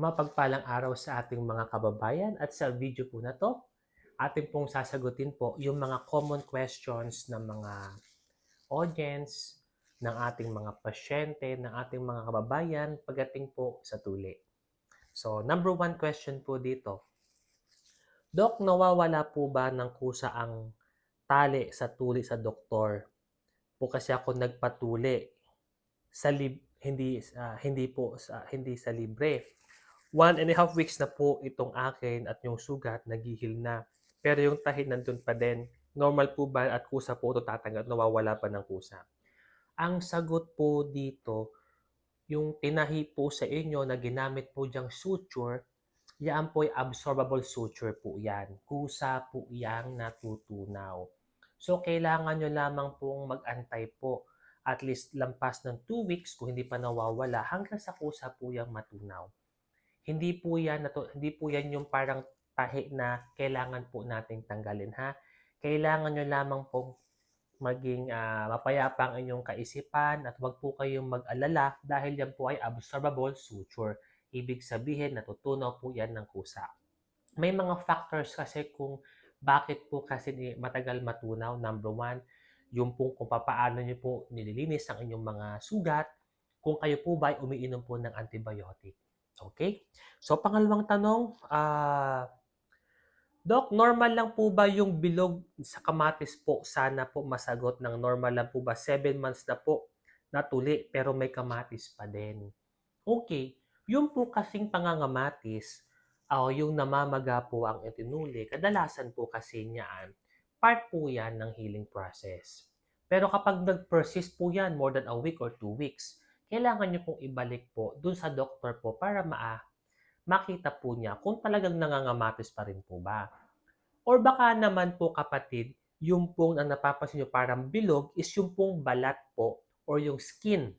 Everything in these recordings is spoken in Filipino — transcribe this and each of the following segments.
Mapagpalang araw sa ating mga kababayan at sa video po na to, ating pong sasagutin po yung mga common questions ng mga audience, ng ating mga pasyente, ng ating mga kababayan pagdating po sa tuli. So, number one question po dito. Dok, nawawala po ba ng kusa ang tali sa tuli sa doktor? Po kasi ako nagpatuli sa lib- hindi ah, hindi po sa hindi sa libre. One and a half weeks na po itong akin at yung sugat nagihil na. Pero yung tahi nandun pa din. Normal po ba at kusa po ito tatanggal? Nawawala pa ng kusa? Ang sagot po dito, yung tinahi po sa inyo na ginamit po diyang suture, yan po ay absorbable suture po yan. Kusa po yang natutunaw. So, kailangan nyo lamang pong mag-antay po at least lampas ng 2 weeks kung hindi pa nawawala hanggang sa kusa po yung matunaw. Hindi po yan, hindi po yan yung parang tahi na kailangan po nating tanggalin ha. Kailangan nyo lamang pong maging ah, mapayapa ang inyong kaisipan at wag po kayong mag-alala dahil yan po ay absorbable suture. Ibig sabihin, natutunaw po yan ng kusa. May mga factors kasi kung bakit po kasi matagal matunaw. Number one, yung po kung papaano nyo po nililinis ang inyong mga sugat, kung kayo po ba ay umiinom po ng antibiotic. Okay? So, pangalawang tanong, ah, Doc, normal lang po ba yung bilog sa kamatis po? Sana po masagot ng normal lang po ba? 7 months na po natuli pero may kamatis pa din. Okay, yung po kasing pangangamatis, o yung namamaga po ang itinuli, kadalasan po kasi niyaan, part po yan ng healing process. Pero kapag nag-persist po yan more than a week or two weeks, kailangan niyo pong ibalik po dun sa doktor po para maa makita po niya kung talagang nangangamatis pa rin po ba. Or baka naman po kapatid, yung pong ang napapansin nyo parang bilog is yung pong balat po or yung skin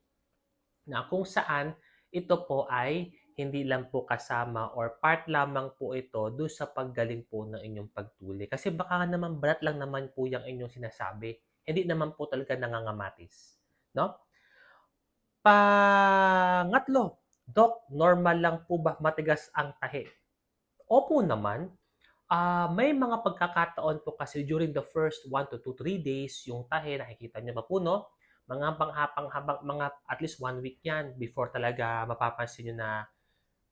na kung saan ito po ay hindi lang po kasama or part lamang po ito doon sa paggaling po ng inyong pagtuli. Kasi baka naman balat lang naman po yung inyong sinasabi. Hindi naman po talaga nangangamatis. No? Pangatlo, Dok, normal lang po ba matigas ang tahi? Opo naman. Ah, may mga pagkakataon po kasi during the first 1 to 2, 3 days, yung tahi, nakikita niyo ba po, no? Mga panghapang habang mga at least one week yan before talaga mapapansin niyo na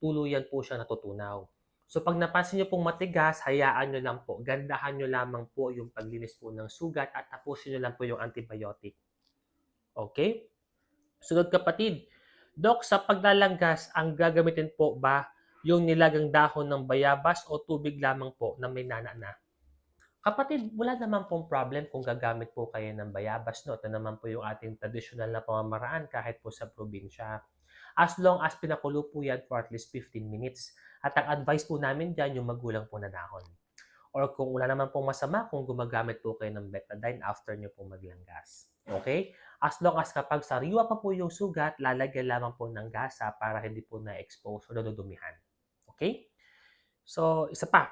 tuluyan po siya natutunaw. So pag napansin niyo pong matigas, hayaan niyo lang po. Gandahan niyo lamang po yung paglinis po ng sugat at tapusin niyo lang po yung antibiotic. Okay? Sunod kapatid, Dok, sa paglalanggas, ang gagamitin po ba yung nilagang dahon ng bayabas o tubig lamang po na may nana na? Kapatid, wala naman pong problem kung gagamit po kayo ng bayabas. No? Ito naman po yung ating traditional na pamamaraan kahit po sa probinsya. As long as pinakulo po yan for at least 15 minutes. At ang advice po namin dyan, yung magulang po na dahon. Or kung wala naman pong masama, kung gumagamit po kayo ng betadine after nyo po maglanggas. Okay? As long as kapag sariwa pa po yung sugat, lalagyan lamang po ng gasa para hindi po na-expose o nadudumihan. Okay? So, isa pa.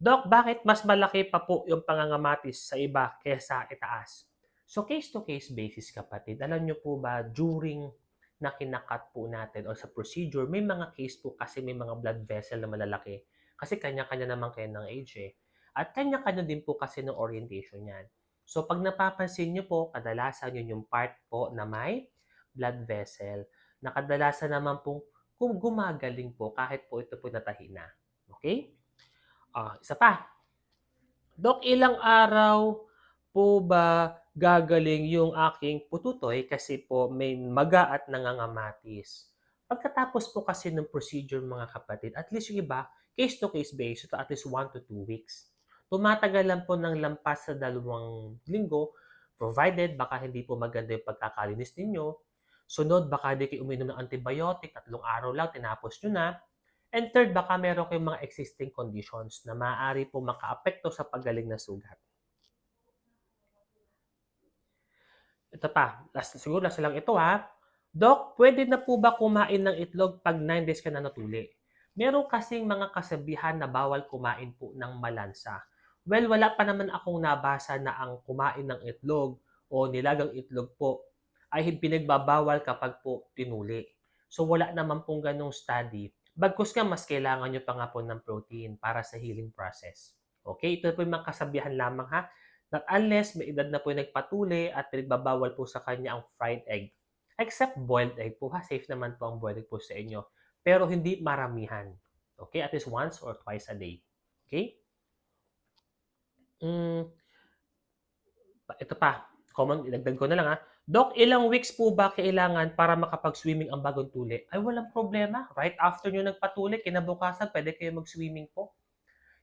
Doc, bakit mas malaki pa po yung pangangamatis sa iba kesa itaas? So, case-to-case basis, kapatid. Alam nyo po ba, during na kinakat po natin o sa procedure, may mga case po kasi may mga blood vessel na malalaki. Kasi kanya-kanya naman kayo ng age eh. At kanya-kanya din po kasi ng orientation yan. So, pag napapansin nyo po, kadalasan yun yung part po na may blood vessel na kadalasan naman pong kung gumagaling po kahit po ito po natahi na. Okay? Ah, isa pa. Dok, ilang araw po ba gagaling yung aking pututoy kasi po may maga at nangangamatis? Pagkatapos po kasi ng procedure mga kapatid, at least yung iba, case-to-case basis, so at least 1 to 2 weeks tumatagal lang po ng lampas sa dalawang linggo, provided baka hindi po maganda yung pagkakalinis ninyo. Sunod, baka di kayo uminom ng antibiotic, tatlong araw lang, tinapos nyo na. And third, baka meron kayong mga existing conditions na maaari po makaapekto sa paggaling na sugat. Ito pa, last, siguro last lang ito ha. Doc, pwede na po ba kumain ng itlog pag 9 days ka na natuli? Meron kasing mga kasabihan na bawal kumain po ng malansa. Well, wala pa naman akong nabasa na ang kumain ng itlog o nilagang itlog po ay pinagbabawal kapag po tinuli. So wala naman pong ganong study. Bagkus nga, mas kailangan nyo pa nga po ng protein para sa healing process. Okay? Ito po yung mga kasabihan lamang ha. Not unless may edad na po yung nagpatuli at pinagbabawal po sa kanya ang fried egg. Except boiled egg po ha. Safe naman po ang boiled egg po sa inyo. Pero hindi maramihan. Okay? At least once or twice a day. Okay? Mm, ito pa. Common, idagdag ko na lang ha. Doc, ilang weeks po ba kailangan para makapag-swimming ang bagong tuli? Ay, walang problema. Right after nyo nagpatuli, kinabukasan, pwede kayo mag-swimming po.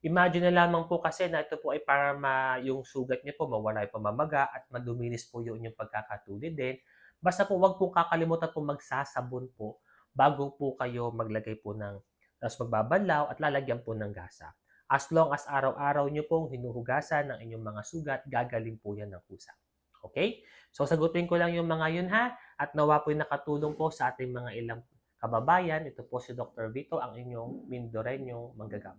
Imagine na lamang po kasi na ito po ay para ma, yung sugat niyo po mawala yung pamamaga at maduminis po yung pagkakatuli din. Basta po wag po kakalimutan po magsasabon po bago po kayo maglagay po ng tapos magbabanlaw at lalagyan po ng gasa. As long as araw-araw nyo pong hinuhugasan ng inyong mga sugat, gagaling po yan ng kusa. Okay? So sagutin ko lang yung mga yun ha at nawa po nakatulong po sa ating mga ilang kababayan. Ito po si Dr. Vito, ang inyong Mindoreño manggagamot.